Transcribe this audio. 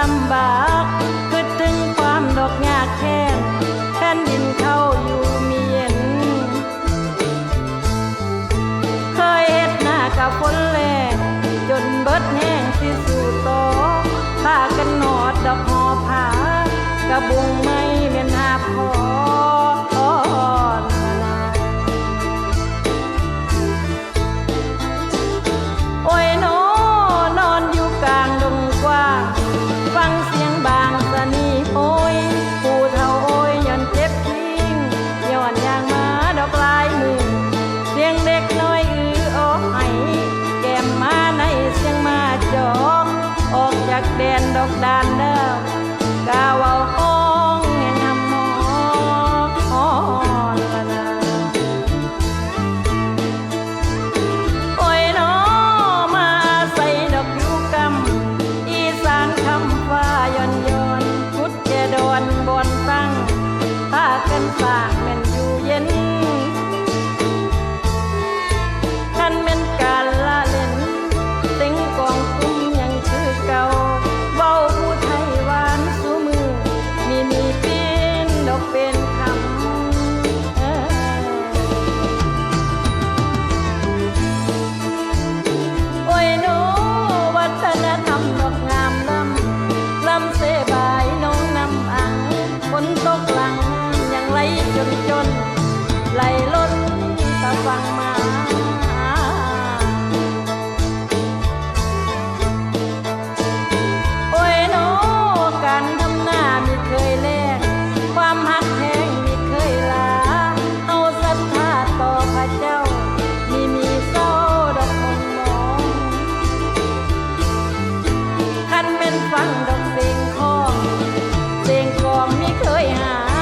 ลำบากคือถึงความดอกยากแค้งแผ่นดินเข้าอยู่เมียน เคยเฮ็ดหน้ากับฝนแรงจนเบิดแห้งที่สู่ต่อพากันหนอดดอกหอผากระบุงไม้ ไ可以啊